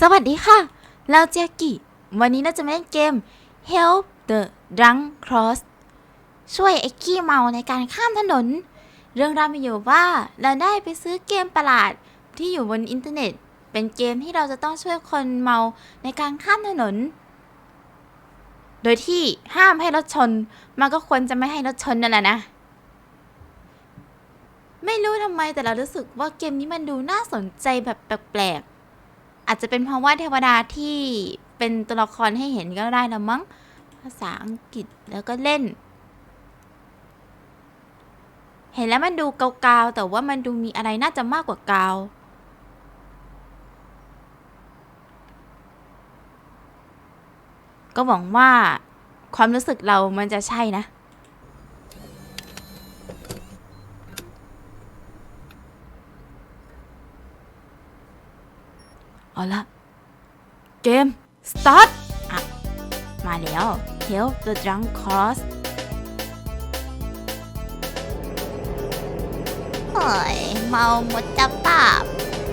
สวัสดีค่ะ เราเจยกิวันนี้เราจะมาเล่นเกม Help the Drunk Cross ช่วยไอ้ขี้เมาในการข้ามถนน เรื่องราวมีอยู่ว่าเราได้ไปซื้อเกมประหลาดที่อยู่บนอินเทอร์เน็ต เป็นเกมที่เราจะต้องช่วยคนเมาในการข้ามถนน โดยที่ห้ามให้รถชน มันก็ควรจะไม่ให้รถชนนั่นแหละนะ ไม่รู้ทำไมแต่เรารู้สึกว่าเกมนี้มันดูน่าสนใจแบบแปลกๆ อาจจะเป็นเพราะว่าเทวดาที่เป็นตัวละครให้เห็นก็ได้ละมั้ง ภาษาอังกฤษแล้วก็เล่น เห็นแล้วมันดูเกาๆแต่ว่ามันดูมีอะไรน่าจะมากกว่าเกาก็หวังว่าความรู้สึกเรามันจะใช่นะ เอาละเกม start อะ มาแล้ว Help the drunk cross เฮ้ยเมาหมดจะปาบ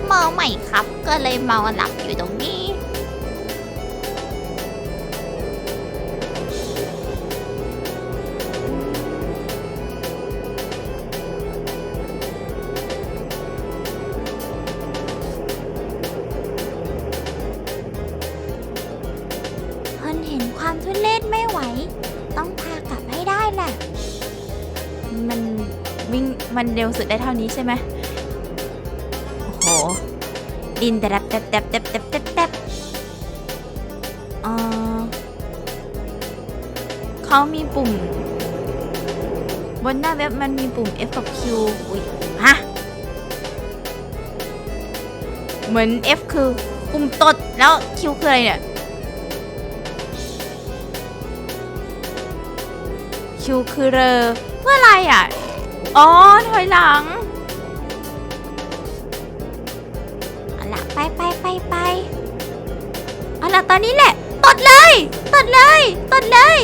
เมาใหม่ครับ ก็เลยเมาหลับอยู่ตรงนี้ มันเร็วสุดได้เท่านี้ใช่ไหมโอ้โห ดินแต่แตบแต่แตบแต่แตบแต่แตบเออเขามีปุ่ม บนหน้าเว็บมันมีปุ่ม F กับ Q อุ้ยฮะ เหมือน F คือปุ่มตดแล้ว Q คืออะไรเนี่ย Q คือเรอเมื่ออะไรอะ อ๋อถอยหลังเอาล่ะไปไปไปไปเอาล่ะตอนนี้แหละตดเลยตดเลยตดเลย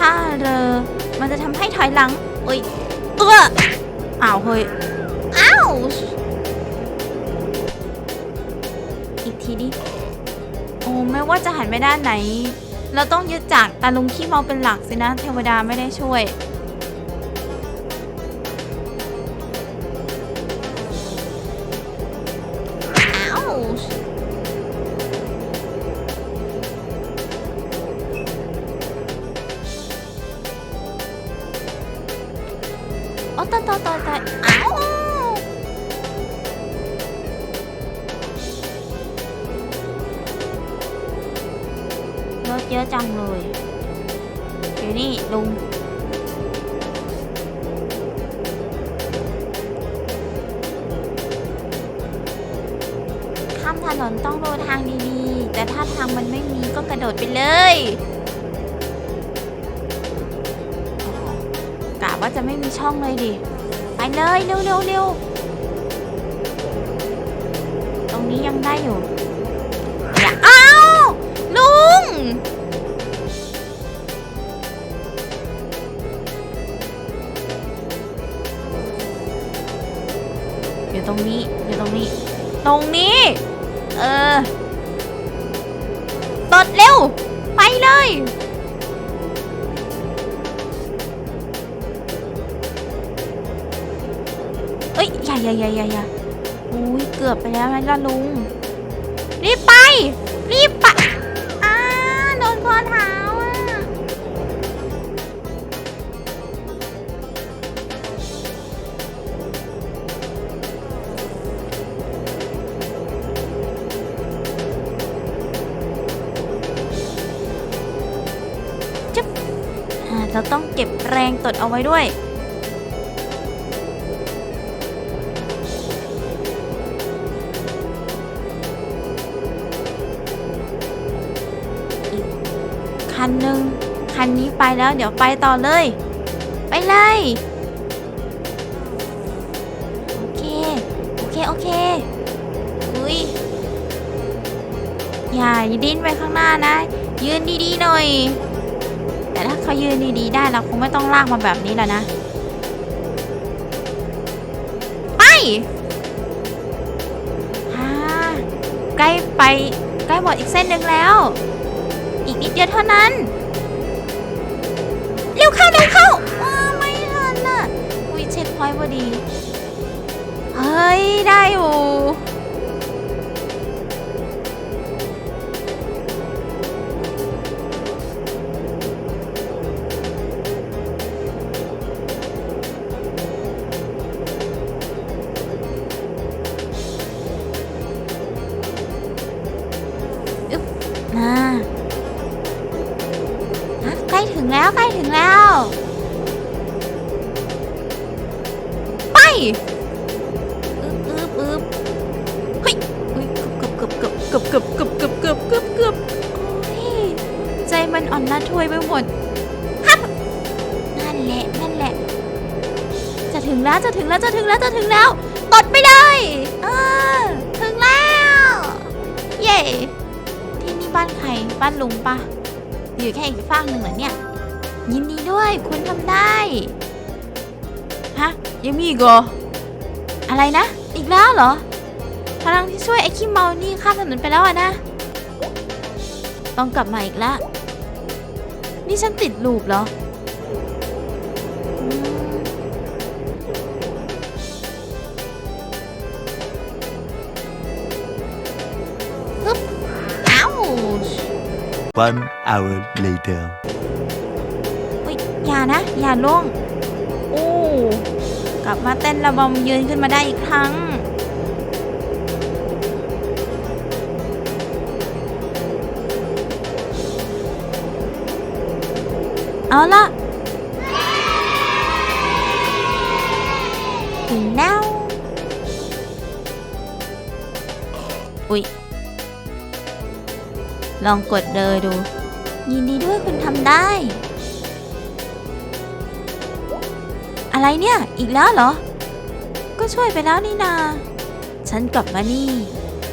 ถ้าเรอมันจะทำให้ถอยหลังอุ้ยเอื้ออ้าวเฮ้ย อ้าว อีกทีดิ โอ้ไม่ว่าจะหันไปด้านไหน เราต้องยึดจากตาลุงขี้เมาเป็นหลักสินะ เทวดาไม่ได้ช่วยอ้าวามถนนต้องดูทางดีๆ แต่ถ้าทางมันไม่มีก็กระโดดไปเลยกะว่าจะไม่มีช่องเลยดิ ไปเลยเร็วเร็วเร็วตรงนี้ยังได้อยู่อ้าวลุงอยู่ตรงนี้อยู่ตรงนี้ ตรงนี้ เออตดเร็ว ไปเลย เอ้ยอย่าอย่าอย่าอย่าอย่าอุ้ยเกือบไปแล้วนะล่ะลุง รีบไป รีบไปอ้าโดนพอเท้า ต้องเก็บแรงตดเอาไว้ด้วย อีกคันหนึ่งคันนี้ไปแล้วเดี๋ยวไปต่อเลย ไปเลย โอเค โอเค โอเค อุ้ยอย่าดิ้นไปข้างหน้านะ ยืนดีๆหน่อย แต่ถ้าเขายืนดีๆได้เราคงไม่ต้องลากมาแบบนี้แล้วนะ ไปฮ่าใกล้ไปใกล้หมดอีกเส้นหนึ่งแล้ว อีกนิดเดียวเท่านั้น เร็วเข้าเร็วเข้าไม่ทันน่ะ อุ้ยเช็คพอยต์พอดี เฮ้ย ได้อยู่ น่าฮะใกล้ถึงแล้วใกล้ถึงแล้ว ไปอึบอึบอึบเฮ้ยอุ๊ยเกือบเกือบเกือบเกือบเกือบเกือบเกือบเกือบเกือบเกือบโอ้ยใจมันอ่อนละทวยไปหมดฮับนั่นแหละนั่นแหละ จะถึงแล้วจะถึงแล้วจะถึงแล้วจะถึงแล้วตดไปเลย บ้านใครบ้านลุงปะอยู่แค่อีกฟากหนึ่งเหรอเนี่ย ยินดีด้วยคุณทำได้ ฮะ ยังมีอีกเหรออะไรนะ อีกแล้วเหรอพลังที่ช่วยไอ้ขี้เมานี่ข้ามถนนไปแล้วอะนะ ต้องกลับมาอีกแล้ว นี่ฉันติดลูปเหรอ One hour later. อุ๊ยอย่านะ อย่าล่วงโอ้กลับมาเต้นระบำยืนขึ้นมาได้อีกครั้ง เอาละถึงแล้ว อุ๊ย ลองกดเลยดู ยินดีด้วยคุณทำได้ อะไรเนี่ย อีกแล้วเหรอ ก็ช่วยไปแล้วนี่นา ฉันกลับมานี่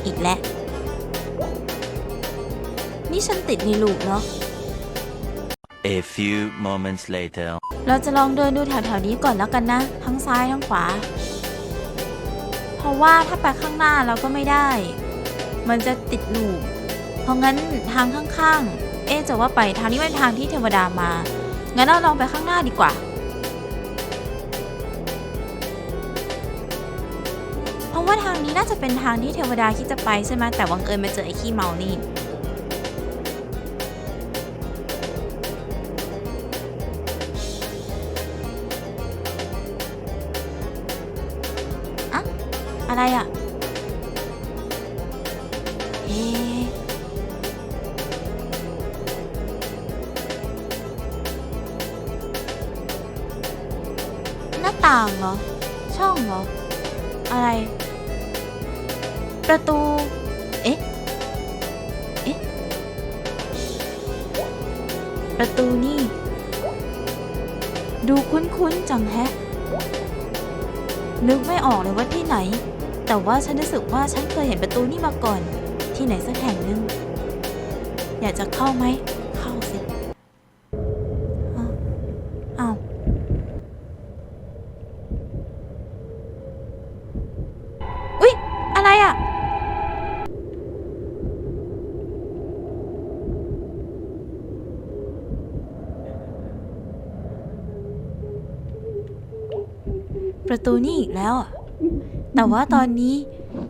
อีกแล้ว นี่ฉันติดในลูกเหรอ A few moments later. เราจะลองเดินดูแถวๆนี้ก่อนแล้วกันนะ ทั้งซ้ายทั้งขวา เพราะว่าถ้าไปข้างหน้าเราก็ไม่ได้ มันจะติดลูก เพราะงั้นทางข้างๆ เอ๊จะว่าไปทางนี้เป็นทางที่เทวดามา งั้นเราลองไปข้างหน้าดีกว่า เพราะว่าทางนี้น่าจะเป็นทางที่เทวดาคิดจะไปใช่ไหมแต่วังเอิญมาเจอไอ้ขี้เมานี่อะไรอะ่ะเอ๊ ต่างเหรอ ช่องเหรอ อะไร ประตู เอ๊ะ เอ๊ะ ประตูนี่ ดูคุ้นๆจังแฮะ นึกไม่ออกเลยว่าที่ไหน แต่ว่าฉันรู้สึกว่าฉันเคยเห็นประตูนี่มาก่อน ที่ไหนสักแห่งหนึ่งอยากจะเข้าไหม เข้าสิอ้าวอ้าวอุ๊ย อะไรอะ ประตูนี่อีกแล้ว แต่ว่าตอนนี้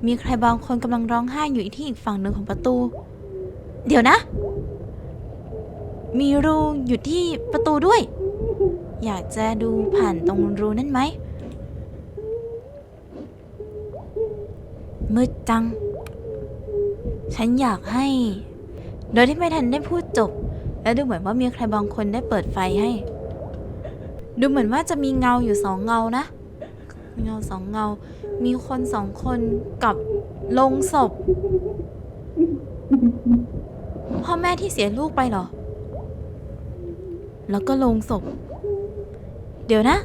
มีใครบางคนกำลังร้องไห้อยู่ที่อีกฝั่งหนึ่งของประตู เดี๋ยวนะ มีรูอยู่ที่ประตูด้วย อยากจะดูผ่านตรงรูนั่นไหมมืดจัง ฉันอยากให้ โดยที่ไม่ทันได้พูดจบ แล้วดูเหมือนว่ามีใครบางคนได้เปิดไฟให้ ดูเหมือนว่าจะมีเงาอยู่สองเงานะ เงาสองเงา มีคนสองคนกับลงศพ พ่อแม่ที่เสียลูกไปเหรอ แล้วก็ลงศพ เดี๋ยวนะ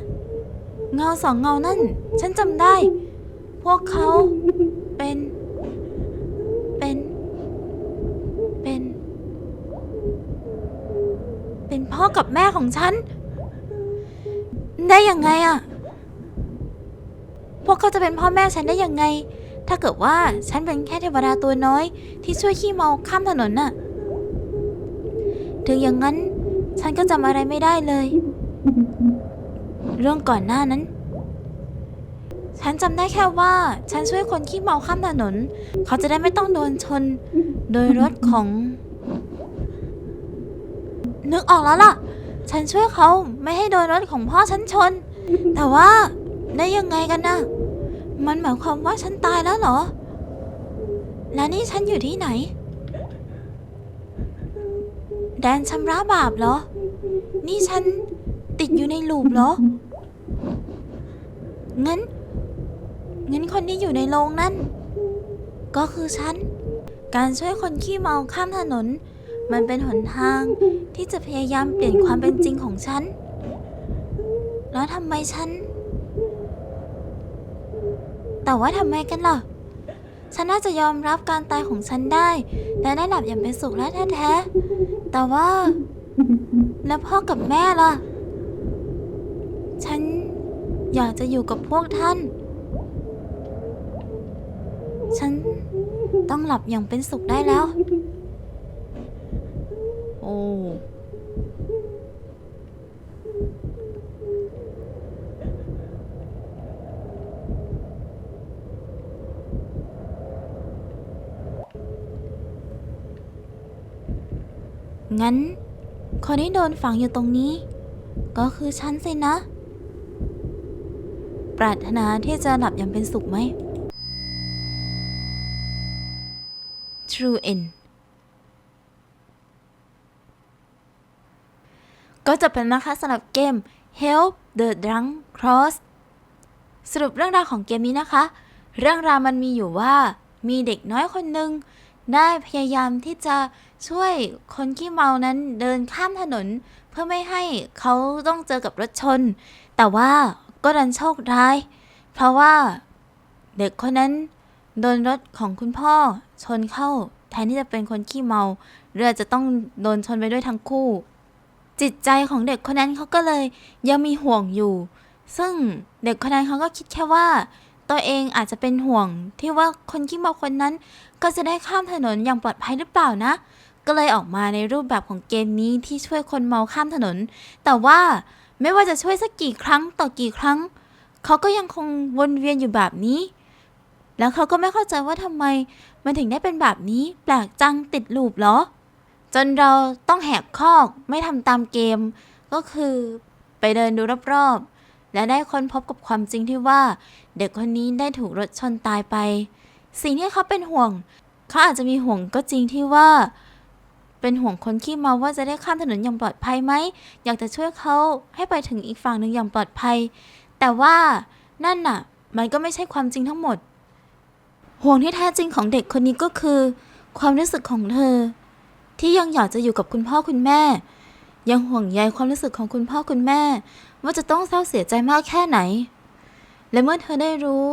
เงาสองเงานั่น ฉันจำได้ พวกเขาเป็น เป็น เป็น เป็นพ่อกับแม่ของฉัน ได้ยังไงอะ พวกเขาจะเป็นพ่อแม่ฉันได้ยังไง ถ้าเกิดว่าฉันเป็นแค่เทวดาตัวน้อย ที่ช่วยขี้เมาข้ามถนนน่ะ ถึงอย่างนั้น ฉันก็จำอะไรไม่ได้เลย เรื่องก่อนหน้านั้น ฉันจำได้แค่ว่าฉันช่วยคนขี้เมาข้ามถนน เขาจะได้ไม่ต้องโดนชน โดยรถของ นึกออกแล้วล่ะ ฉันช่วยเขาไม่ให้โดนรถของพ่อฉันชน แต่ว่า ได้ยังไงกันนะมันหมายความว่าฉันตายแล้วเหรอ แล้วนี่ฉันอยู่ที่ไหน แดนชำระบาปเหรอ นี่ฉันติดอยู่ในลูปเหรอ งั้น งั้นคนที่อยู่ในโรงนั่น ก็คือฉัน การช่วยคนขี้เมาข้ามถนน มันเป็นหนทางที่จะพยายามเปลี่ยนความเป็นจริงของฉัน แล้วทำไมฉัน แต่ว่าทำไมกันล่ะ ฉันน่าจะยอมรับการตายของฉันได้ และได้หลับอย่างเป็นสุขและแท้ๆ แต่ว่า แล้วพ่อกับแม่ล่ะ ฉันอยากจะอยู่กับพวกท่าน ฉันต้องหลับอย่างเป็นสุขได้แล้ว โอ้ งั้น คนที่โดนฝังอยู่ตรงนี้ ก็คือฉันสินะ ปรารถนาที่จะหลับอย่างเป็นสุขไหม True End ก็จะเป็นนะคะสำหรับเกม Help the Drunk Cross สรุปเรื่องราวของเกมนี้นะคะ เรื่องราวมันมีอยู่ว่ามีเด็กน้อยคนหนึ่ง ได้พยายามที่จะช่วยคนขี้เมานั้นเดินข้ามถนน เพื่อไม่ให้เขาต้องเจอกับรถชน แต่ว่าก็ดันโชคร้าย เพราะว่าเด็กคนนั้นโดนรถของคุณพ่อชนเข้า แทนที่จะเป็นคนขี้เมา เรือจะต้องโดนชนไปด้วยทั้งคู่ จิตใจของเด็กคนนั้นเขาก็เลยยังมีห่วงอยู่ ซึ่งเด็กคนนั้นเขาก็คิดแค่ว่า ตัวเองอาจจะเป็นห่วง ที่ว่าคนขี้เมาคนนั้น ก็จะได้ข้ามถนนอย่างปลอดภัยหรือเปล่านะ ก็เลยออกมาในรูปแบบของเกมนี้ที่ช่วยคนเมาข้ามถนน แต่ว่าไม่ว่าจะช่วยสักกี่ครั้งต่อกี่ครั้ง เขาก็ยังคงวนเวียนอยู่แบบนี้ แล้วเขาก็ไม่เข้าใจว่าทำไม มันถึงได้เป็นแบบนี้แปลกจังติดลูปเหรอ จนเราต้องแหกคอกไม่ทำตามเกม ก็คือไปเดินดูรอบๆ และได้ค้นพบกับความจริงที่ว่า เด็กคนนี้ได้ถูกรถชนตายไป สิ่งที่เขาเป็นห่วง เขาอาจจะมีห่วงก็จริงที่ว่า เป็นห่วงคนขี้เมาว่าจะได้ข้ามถนนอย่างปลอดภัยไหม อยากจะช่วยเขาให้ไปถึงอีกฝั่งหนึ่งอย่างปลอดภัย แต่ว่านั่นน่ะ มันก็ไม่ใช่ความจริงทั้งหมด ห่วงที่แท้จริงของเด็กคนนี้ก็คือ ความรู้สึกของเธอ ที่ยังอยากจะอยู่กับคุณพ่อคุณแม่ ยังห่วงใยความรู้สึกของคุณพ่อคุณแม่ ว่าจะต้องเศร้าเสียใจมากแค่ไหน และเมื่อเธอได้รู้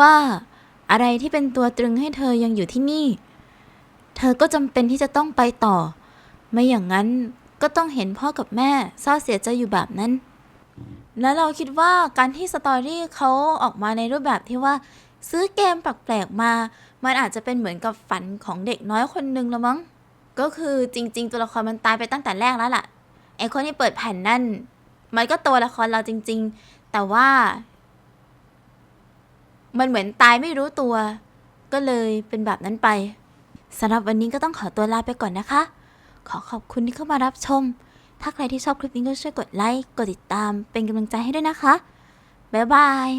ว่าอะไรที่เป็นตัวตรึงให้เธอยังอยู่ที่นี่ เธอก็จำเป็นที่จะต้องไปต่อ ไม่อย่างนั้นก็ต้องเห็นพ่อกับแม่เศร้าเสียใจอยู่แบบนั้น แล้วเราคิดว่าการที่สตอรี่เขาออกมาในรูปแบบที่ว่า ซื้อเกมแปลกๆมา มันอาจจะเป็นเหมือนกับฝันของเด็กน้อยคนหนึ่งแล้วมั้ง ก็คือจริง ๆ ตัวละครมันตายไปตั้งแต่แรกแล้วล่ะ ไอคนที่เปิดแผ่นนั่น มันก็ตัวละครเราจริง ๆ แต่ว่า มันเหมือนตายไม่รู้ตัว ก็เลยเป็นแบบนั้นไปสำหรับวันนี้ก็ต้องขอตัวลาไปก่อนนะคะ ขอขอบคุณที่เข้ามารับชม ถ้าใครที่ชอบคลิปนี้ก็ช่วยกดไลค์ กดติดตาม เป็นกำลังใจให้ด้วยนะคะ บ๊ายบาย